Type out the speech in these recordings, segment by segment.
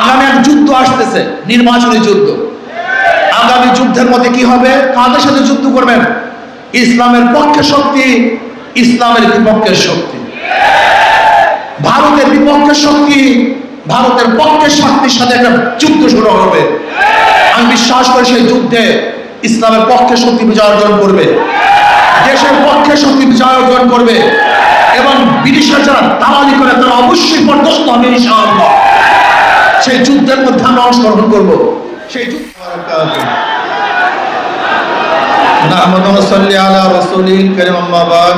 আগামী এক যুদ্ধ আসতেছে, নির্বাচনী যুদ্ধ। আগামী যুদ্ধের মধ্যে কি হবে? কাদের সাথে যুদ্ধ করবেন? ইসলামের পক্ষে শক্তি, ইসলামের বিপক্ষের শক্তি। ভারতের বিপক্ষের শক্তি, ভারতের পক্ষের শক্তির সাথে একটা যুদ্ধ শুরু হবে। আমি বিশ্বাস করি সেই যুদ্ধে ইসলামের পক্ষে শক্তি বিজয় অর্জন করবে। দেশের পক্ষে শক্তি বিজয় অর্জন করবে। এবং বিদেশের যারা দালালি করে, তারা অবশ্যই পর্যস্ত হবে, ইনশাআল্লাহ। সেই যুদ্ধের মধ্যে আমরা অংশগ্রহণ করবো সেই যুদ্ধ نحمد ونصلي على رسوله الكريم أما بعد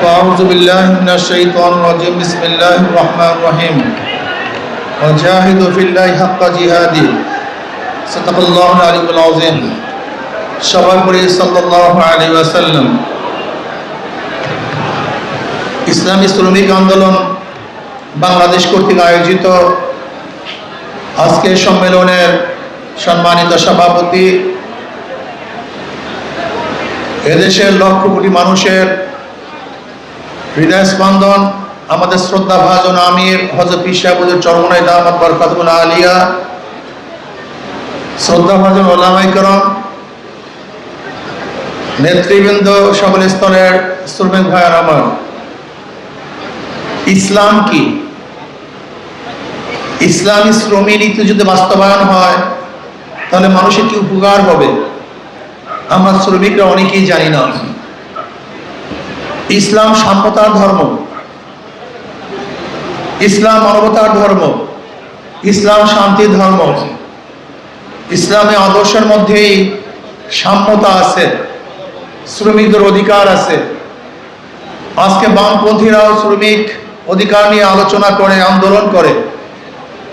فأعوذ بالله من الشيطان الرجيم بسم الله الرحمن الرحيم وجاهدوا في الله حق جهاده صدق الله العلي العظيم সবাই পড়ি সাল্লাল্লাহু আলাইহি ওয়াসাল্লাম ইসলামী শ্রমিক আন্দোলন বাংলাদেশ কর্তৃক আয়োজিত আজকের সম্মেলনের সম্মানিত সভাপতি, এদেশের লক্ষ কোটি মানুষের হৃদয় স্পন্দন আমাদের শ্রদ্ধা ভাজন আমির হজরত পিসাবুদের চরমনাই দামাত বরকাতুল আলিয়া শ্রদ্ধা ভাজন ওলামাই করম, নেতৃবৃন্দ সকল স্তরের শ্রমিক ভাইয়ার আমার ইসলাম কি? ইসলামী শ্রমিক নীতি যদি বাস্তবায়ন হয়, তাহলে মানুষের কি উপকার হবে? আমরা শ্রমিকরা অনেকেই জানি না। ইসলাম সাম্যতার ধর্ম। ইসলাম মানবতার ধর্ম। ইসলাম শান্তির ধর্ম। ইসলামী আদর্শের মধ্যেই সাম্যতা আছে, শ্রমিকদের অধিকার আছে। আজকে বামপন্থীরাও শ্রমিক অধিকার নিয়ে আলোচনা করে, আন্দোলন করে।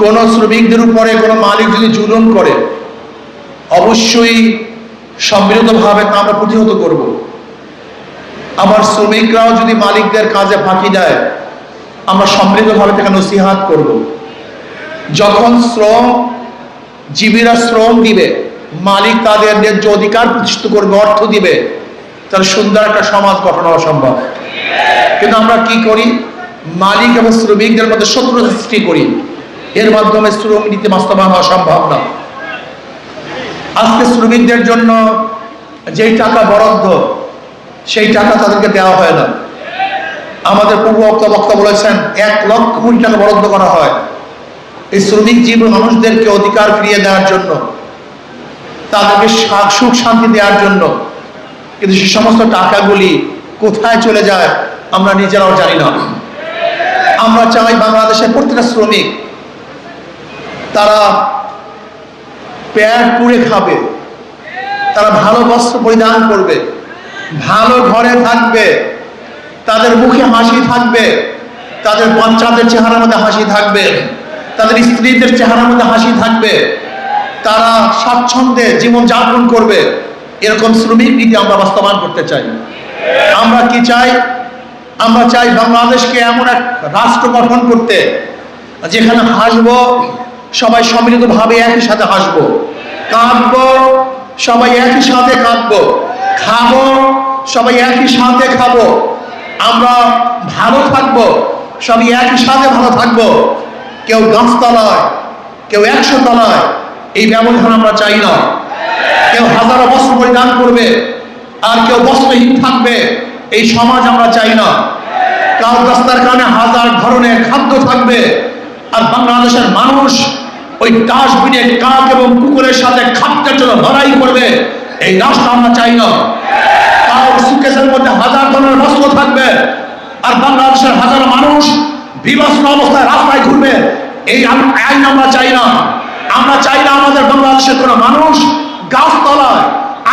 কোন শ্রমিকদের উপরে কোনো মালিক যদি জুলুম করে, অবশ্যই সম্মিলিতভাবে তা আমরা প্রতিহত করব। আমার শ্রমিকরাও যদি মালিকদের কাজে ফাঁকি দেয়, আমরা সম্মিলিতভাবে তাকে নসিহাত করব। যখন শ্রম, জীবীরা শ্রম দিবে, মালিক তাদের ন্যায্য অধিকার প্রতিষ্ঠিত করবে, অর্থ দিবে, তাহলে সুন্দর একটা সমাজ গঠন হওয়া সম্ভব। কিন্তু আমরা কি করি? মালিক এবং শ্রমিকদের মধ্যে শত্রুতা সৃষ্টি করি। এর মাধ্যমে শ্রম নীতি বাস্তবায়ন হওয়া সম্ভব না। আজকে শ্রমিকদের জন্য যেই টাকা বরাদ্দ, সেই টাকা তাদেরকে দেওয়া হয় না। আমাদের পূর্ব বক্তা বলেছেন, এক লক্ষ কোটি টাকা বরাদ্দ করা হয়। এই শ্রমিক জীব মানুষদেরকে অধিকার ফিরিয়ে দেওয়ার জন্য, তাদেরকে সুখ শান্তি দেওয়ার জন্য। কিন্তু সে সমস্ত টাকাগুলি কোথায় চলে যায়, আমরা নিজেরাও জানি না। আমরা চাই বাংলাদেশের প্রত্যেকটা শ্রমিক তারা পেট পুড়ে খাবে। তারা ভালো বস্ত্র পরিধান করবে। ভালো ঘরে থাকবে। তাদের মুখে হাসি থাকবে। তাদের বাচ্চাদের চেহারার মধ্যে হাসি থাকবে। তাদের স্ত্রীদের চেহারার মধ্যে হাসি থাকবে। তারা স্বাচ্ছন্দ্যে জীবন যাপন করবে। এরকম শ্রমিক নীতি আমরা বাস্তবায়ন করতে চাই। আমরা কি চাই? আমরা চাই বাংলাদেশকে এমন এক রাষ্ট্র গঠন করতে, যেখানে হাসবো সবাই সম্মিলিতভাবে একই সাথে হাসবো। কাঁদবো, সবাই একই সাথে কাঁদবো। খাব, সবাই একই সাথে খাব। আমরা ভালো থাকব, সবাই একই সাথে ভালো থাকব। কেউ গাছতলায়, কেউ একশো তলায় এই ব্যবধান আমরা চাই না। কেউ হাজারো বস্ত্র পরিধান করবে, আর কেউ বস্ত্রহীন থাকবে, এই সমাজ আমরা চাই না। কাল রাস্তার কারণে হাজার ধরনের খাদ্য থাকবে আর বাংলাদেশের মানুষ ওই ডাস্টবিনে কাক এবং কুকুরের সাথে খাদ্যের জন্য লড়াই করবে, এই রাষ্ট্র আমরা চাই না। কারোর সুকেশের মধ্যে হাজার ধরনের বস্ত্র থাকবে আর বাংলাদেশের হাজার মানুষ বিবস্ত্র অবস্থায় রাস্তায় ঘুরবে, এই আইন আমরা চাই না। আমরা চাই না আমাদের বাংলাদেশের কোনো মানুষ গাছতলায়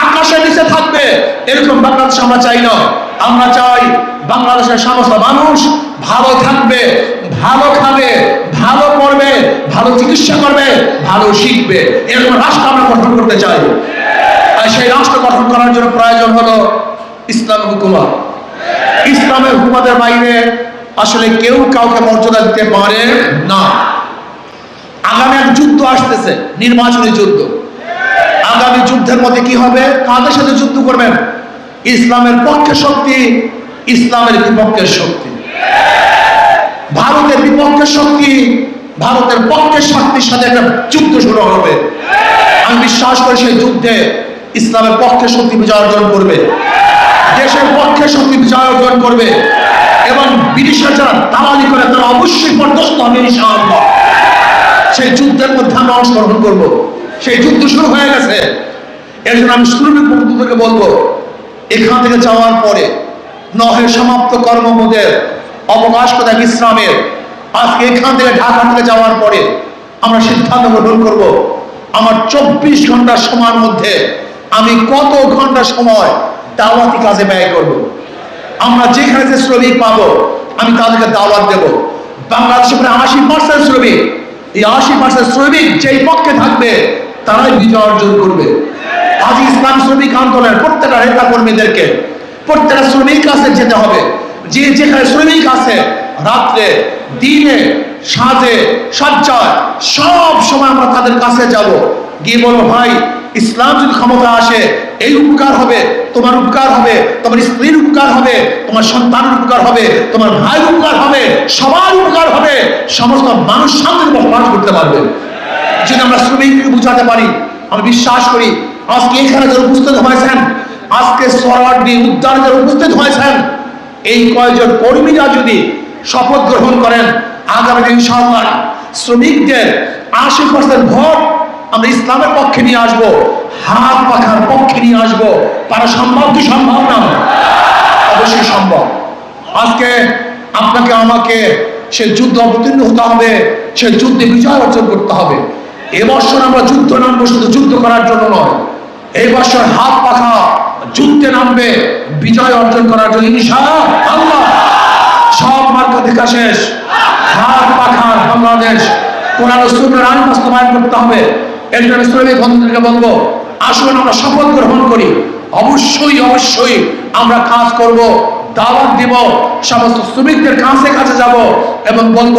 আকাশের নিচে থাকবে, এরকম বাংলাদেশ আমরা চাই না। আমরা চাই বাংলাদেশের সমস্ত মানুষ ভালো থাকবে ভালো খাবে, ভালো পড়বে, ভালো চিকিৎসা করবে, ভালো শিখবে। এরকম রাষ্ট্র আমরা গঠন করতে চাই। আর সেই রাষ্ট্র গঠন করার জন্য প্রয়োজন হলো ইসলাম হুকুমত। ইসলামের হুকুমতের বাইরে আসলে কেউ কাউকে মর্যাদা দিতে পারে না। আগামী এক যুদ্ধ আসতেছে, নির্বাচনী যুদ্ধ। আগামী যুদ্ধের মধ্যে কি হবে? কাদের সাথে যুদ্ধ করবেন? ইসলামের পক্ষে শক্তি, ইসলামের বিপক্ষের শক্তি। ভারতের বিপক্ষের শক্তি, ভারতের পক্ষের শক্তির সাথে একটা যুদ্ধ শুরু হবে। আমি বিশ্বাস করি সেই যুদ্ধে ইসলামের পক্ষে শক্তি বিজয় অর্জন করবে। দেশের পক্ষে শক্তি বিজয় অর্জন করবে। এবং ব্রিটিশের যারা দালালি করে, তারা অবশ্যই পর্যস্ত হবে সেই যুদ্ধের মধ্যে আমরা অংশগ্রহণ করব। সেই যুদ্ধ শুরু হয়ে গেছে। এর জন্য আমি শ্রমিক বন্ধুদেরকে বলব, এখান থেকে যাওয়ার পরে নহে সমাপ্ত কর্মবোধের অবকাশ কোথায় বিশ্রামের। আজকে এখান থেকে ঢাকা থেকে যাওয়ার পরে আমরা সিদ্ধান্ত গ্রহণ করব, আমার চব্বিশ ঘণ্টার সময়ের মধ্যে আমি কত ঘণ্টা সময় দাওয়াতি কাজে ব্যয় করব। আমরা যেখানে যে শ্রমিক পাবো, আমি তাদেরকে দাওয়াত দেব। বাংলাদেশে প্রায় আশি পার্সেন্ট শ্রমিক। এই আশি পার্সেন্ট শ্রমিক যেই পক্ষে থাকবে, তারাই বিজয় অর্জন করবে। আজ ইসলাম শ্রমিক আন্দোলনের প্রত্যেকটা নেতা কর্মীদেরকে প্রত্যেকটা শ্রমিক কাছে যেতে হবে। যে যেখানে শ্রমিক আছে, রাত্রে, দিনে, সাজে, সজ্জায়, সব সময় আমরা তাদের কাছে যাব। গিয়ে বলব, ভাই, ইসলাম যদি ক্ষমতা আসে, এই উপকার হবে, তোমার উপকার হবে, তোমার স্ত্রীর উপকার হবে, তোমার সন্তানের উপকার হবে, তোমার ভাইয়ের উপকার হবে, সবার উপকার হবে। সমস্ত মানুষ শান্তির বসবাস করতে পারবে। যদি আমরা শ্রমিককে বুঝাতে পারি, আমি বিশ্বাস করি, আজকে এখানে যারা উপস্থিত হয়েছেন, আজকে সরাডি উদ্যানে যারা উপস্থিত হয়েছেন এই কয়েকজন কর্মীরা যদি শপথ গ্রহণ করেন, আগামী দিন ইনশাআল্লাহ শ্রমিকদের আশি পার্সেন্ট ভোট আমরা ইসলামের পক্ষে নিয়ে আসব, হাত পাখার পক্ষে নিয়ে আসব। তারা সম্ভব কি সম্ভব না? অবশ্যই সম্ভব। আজকে আপনাকে, আমাকে সে যুদ্ধ অবতীর্ণ হতে হবে, সে যুদ্ধে বিজয় অর্জন করতে হবে। এবছর আমরা যুদ্ধ নামবো, শুধু যুদ্ধ করার জন্য নয়। এই বছর হাত পাখা যুদ্ধে নামবে, বিজয় অর্জন করার জন্য ইনশা আল্লাহ। সব মার্গ দেখা শেষ। হাত পাখার বাংলাদেশ। কোরআন ও সুন্নাহর আইন বাস্তবায়ন করতে হবে। এর জন্য শ্রমিক বন্ধুদেরকে বলব, আসুন আমরা শপথ গ্রহণ করি। অবশ্যই অবশ্যই আমরা কাজ করব, দাওয়াত দিব, সমস্ত শ্রমিকদের কাছে কাছে যাব এবং বলব,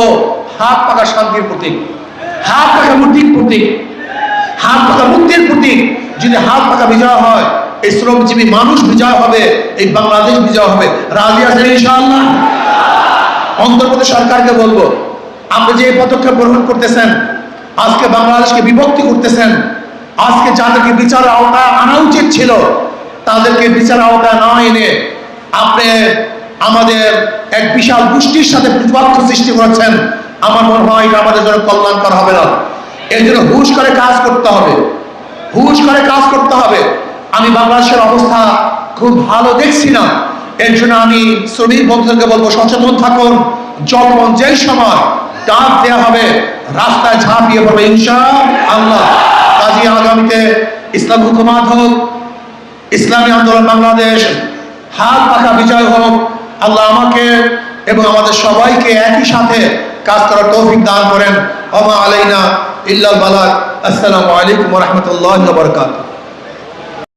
হাত পাকা শান্তির প্রতীক। হাত পাকা মুক্তির প্রতীক। হাত পাকা মুক্তির প্রতীক। যদি হাত পাকা বিজয় হয় এই শ্রমজীবী মানুষ বিজয় হবে, এই বাংলাদেশ বিজয় হবে। রাজি আছেন ইনশাআল্লাহ? অন্তর্বর্তী সরকারকে বলব, আপনি যে পদক্ষেপ গ্রহণ করতেছেন, আজকে বাংলাদেশকে বিভক্তি করতেছেন, আজকে যাদেরকে বিচার আওতায় আনা উচিত ছিল, তাদেরকে বিচার আওতায় না এনে আপনি আমাদের এক বিশাল গোষ্ঠীর সাথে প্রতিপক্ষ সৃষ্টি করেছেন, আমার মনে হয় এটা আমাদের জন্য কল্যাণকর হবে না। এর জন্য হুশ করে কাজ করতে হবে। হুশ করে কাজ করতে হবে। আমি বাংলাদেশের অবস্থা খুব ভালো দেখছি না। এর জন্য আমি শ্রমিক বন্ধুদেরকে বলব, সচেতন থাকুন। যখন যেই সময় ডাক দেওয়া হবে, রাস্তায় ঝাঁপিয়ে পড়বে ইনশা আল্লাহ কাজী আগামীতে ইসলাম হুকুমাত হোক, ইসলামী আন্দোলন বাংলাদেশ, হাত পাকা বিজয় হোক, আল্লাহ আমাকে এবং আমাদের সবাইকে একই সাথে কাজ করার তৌফিক দান করেন। ওমা আলাইনা ইল্লাল বালাক আসসালামু আলাইকুম ওয়া রাহমাতুল্লাহি ওয়া বারাকাতুহু।